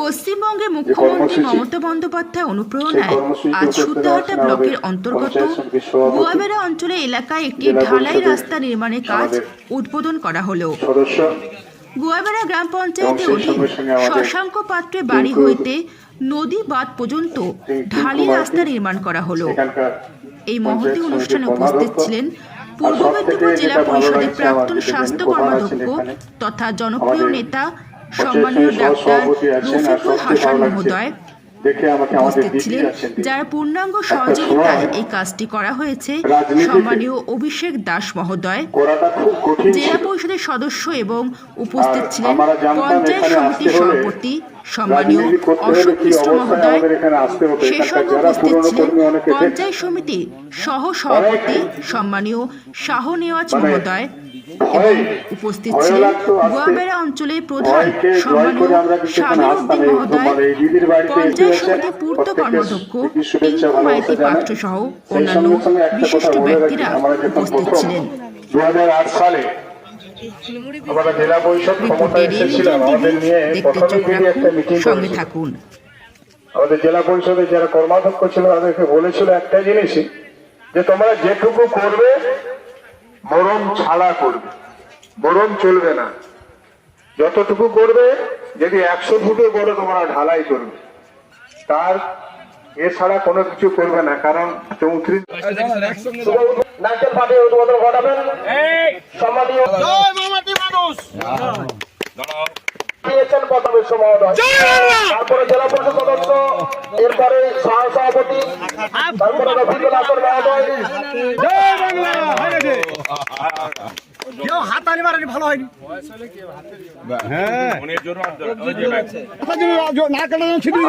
পশ্চিমবঙ্গে মুখ্যমন্ত্রী মমতা বন্দ্যোপাধ্যায় অনুপ্রেরণায় আজ সুতাহাটা ব্লকের অন্তর্গত গুয়াবেড়া অঞ্চলে এলাকায় একটি ঢালাই রাস্তা নির্মাণের কাজ উদ্বোধন করা হলো। গুয়াবেড়া গ্রাম পঞ্চায়েতের অধীন শশাঙ্ক পাত্রের বাড়ি হইতে নদী বাঁধ পর্যন্ত ঢালি রাস্তা নির্মাণ করা হলো। এই মহতী অনুষ্ঠানে উপস্থিত ছিলেন পূর্ব মেদিনীপুর জেলা পরিষদের প্রাক্তন স্বাস্থ্য কর্মাধ্যক্ষ তথা জনপ্রিয় নেতা সম্মানীয় ডাক্তার রফিকুল হাসান মহোদয় উপস্থিত যার পূর্ণাঙ্গ সহযোগিতায় এই কাজটি করা হয়েছে। সম্মানীয় অভিষেক দাস মহোদয় জেলা পরিষদের সদস্য এবং উপস্থিত ছিলেন পঞ্চায়েত সমিতির সভাপতি সম্মানীয় অশোক মিশ্র মহোদয় যারা উপস্থিত ছিলেন পঞ্চায়েত সমিতির সহ সভাপতি সম্মানীয় শাহ নেওয়াজ মানে মহোদয় এবং উপস্থিত ছিলেন গোয়াবেড়া অঞ্চলের প্রধান সম্মানীয় এই মহোদয় পঞ্চায়েত এসে সমিতির পূর্ত কর্মাধ্যক্ষ ভালোবাসা মাইতি পাত্র সহ অন্যান্য বিশিষ্ট ব্যক্তিরা উপস্থিত ছিলেন। 2008 সালে দেখতে চোখ রাখুন সঙ্গে থাকুন। আমাদের জেলা পরিষদের যারা কর্মাধ্যক্ষ ছিল তাদেরকে বলেছিল একটা জিনিসই যে তোমরা যেটুকু করবে মরণ ছাড়া করবে মরণ চলবে না। যতটুকু করবে যদি একশো ফুটে বড় তোমরা ঢালাই করবে। তার এছাড়া কোনো কিছু করবে না কারণ চৌত্রিশ নারকেল পার্টি উদ্বোধন ঘটাবেন। সম্মানীয় দিয়েছেন প্রথমে মহোদয় তারপরে জেলা পরিষদ সদস্য এরপরে সহ তারপরে রফিকুল হাসান মহোদয়। কেউ হাতালি মারানি ভালো হয়নি। হ্যাঁ। না কেন ছিটিয়ে